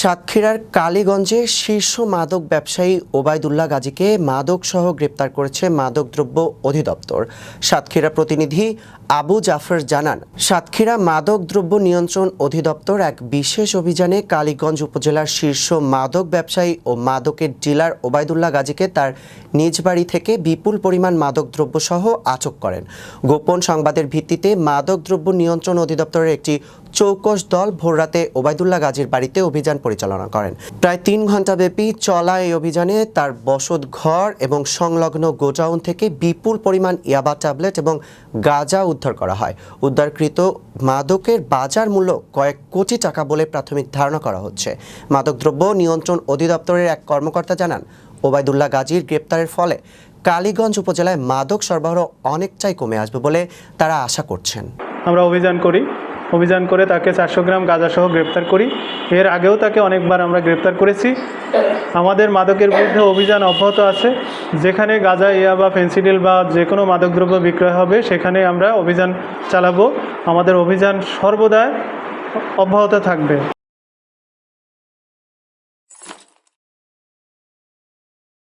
সাতক্ষীরার কালীগঞ্জে শীর্ষ মাদক ব্যবসায়ী ওবায়দুল্লাহ গাজীকে মাদক সহ গ্রেপ্তার করেছে মাদকদ্রব্য অধিদপ্তর। সাতক্ষীরা প্রতিনিধি আবু জাফর জানান, সাতক্ষীরা মাদক দ্রব্য নিয়ন্ত্রণ অধিদপ্তর এক বিশেষ অভিযানে কালীগঞ্জ উপজেলার শীর্ষ মাদক ব্যবসায়ী ও মাদকের ডিলার ওবায়দুল্লাহ গাজীকে তার নিজ বাড়ি থেকে বিপুল পরিমাণ মাদকদ্রব্য সহ আটক করেন। গোপন সংবাদের ভিত্তিতে মাদকদ্রব্য নিয়ন্ত্রণ অধিদপ্তরের একটি চৌকস দল ভোররাতে ওবায়দুল্লাহ গাজীর বাড়িতে অভিযান পরিচালনা করেন। প্রায় তিন ঘণ্টাব্যাপী চলা এই অভিযানে তার বসত ঘর এবং সংলগ্ন গোডাউন থেকে বিপুল পরিমাণ ইয়াবা ট্যাবলেট এবং গাঁজা উদ্ধার করা হয়। উদ্ধারকৃত মাদকের বাজার মূল্য কয়েক কোটি টাকা বলে প্রাথমিক ধারণা করা হচ্ছে। মাদকদ্রব্য নিয়ন্ত্রণ অধিদপ্তরের এক কর্মকর্তা জানান, ওবায়দুল্লাহ গাজীর গ্রেপ্তারের ফলে কালীগঞ্জ উপজেলায় মাদক সরবরাহ অনেকটাই কমে আসবে বলে তারা আশা করছেন। আমরা অভিযান করি। অভিযান করে তাকে চারশো গ্রাম গাঁজাসহ গ্রেপ্তার করি। এর আগেও তাকে অনেকবার আমরা গ্রেপ্তার করেছি। আমাদের মাদকের বিরুদ্ধে অভিযান অব্যাহত আছে। যেখানে গাঁজা, ইয়া বা ফেন্সিডিল বা যে কোনো মাদকদ্রব্য বিক্রয় হবে, সেখানে আমরা অভিযান চালাবো। আমাদের অভিযান সর্বদা অব্যাহত থাকবে।